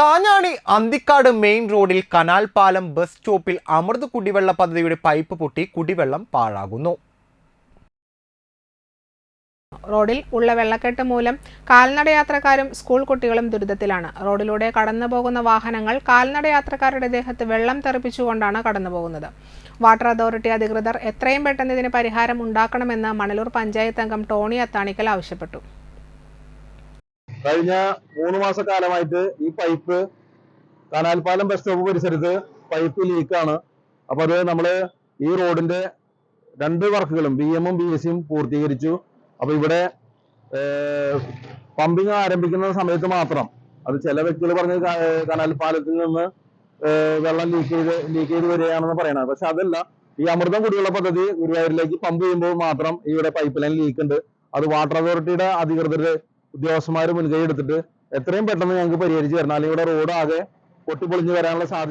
Kanjani Anthikad main റോഡിൽ canal പാലം bus സ്റ്റോപ്പിൽ അമൃത് കുടിവെള്ള പദ്ധതിയുടെ പൈപ്പ് പൊട്ടി കുടിവെള്ളം പാഴാകുന്നു. റോഡിൽ ഉള്ള വെള്ളക്കെട്ട് മൂലം കാൽനടയാത്രക്കാരും സ്കൂൾ കുട്ടികളും ദുരിതത്തിലാണ്. റോഡിലൂടെ കടന്നു പോകുന്ന വാഹനങ്ങൾ കാൽനടയാത്രക്കാരുടെ ദേഹത്ത് വെള്ളം തെറിപ്പിച്ചുകൊണ്ടാണ് കടന്നുപോകുന്നത് വാട്ടർ അതോറിറ്റി അധികൃതർ എത്രയും പെട്ടെന്ന് ഇതിന് പരിഹാരം ഉണ്ടാക്കണമെന്ന് മണലൂർ പഞ്ചായത്ത് അംഗം ടോണി അത്താണിക്കൽ ആവശ്യപ്പെട്ടു. കഴിഞ്ഞ മൂന്ന് മാസക്കാലമായിട്ട് ഈ പൈപ്പ് കനാൽപ്പാലം ബസ് സ്റ്റോപ്പ് പരിസരത്ത് പൈപ്പ് ലീക്കാണ് അപ്പൊ അത് നമ്മൾ ഈ റോഡിന്റെ രണ്ട് വർക്കുകളും ബി എമ്മും ബി എസ് സിയും പൂർത്തീകരിച്ചു. അപ്പൊ ഇവിടെ പമ്പിങ് ആരംഭിക്കുന്ന സമയത്ത് മാത്രം അത് ചില വ്യക്തികൾ പറഞ്ഞ് കനാൽ പാലത്തിൽ നിന്ന് വെള്ളം ലീക്ക് ചെയ്ത് ലീക്ക് ചെയ്ത് വരികയാണെന്ന് പറയണത്. പക്ഷെ അതല്ല ഈ അമൃതം കുടിവെള്ള പദ്ധതി ഗുരുവായൂരിലേക്ക് പമ്പ് ചെയ്യുമ്പോൾ മാത്രം ഇവിടെ പൈപ്പ് ലൈൻ ലീക്ക് ഉണ്ട്. അത് വാട്ടർ അതോറിറ്റിയുടെ അധികൃതർ ഉദ്യോഗസ്ഥന്മാർ മുൻകൈ എടുത്തിട്ട് എത്രയും പെട്ടെന്ന് ഞങ്ങൾക്ക് പരിഹരിച്ചു തരണം. അല്ലെങ്കിൽ ഇവിടെ റോഡ് ആകെ പൊട്ടിപ്പൊളിഞ്ഞ് വരാനുള്ള സാധ്യത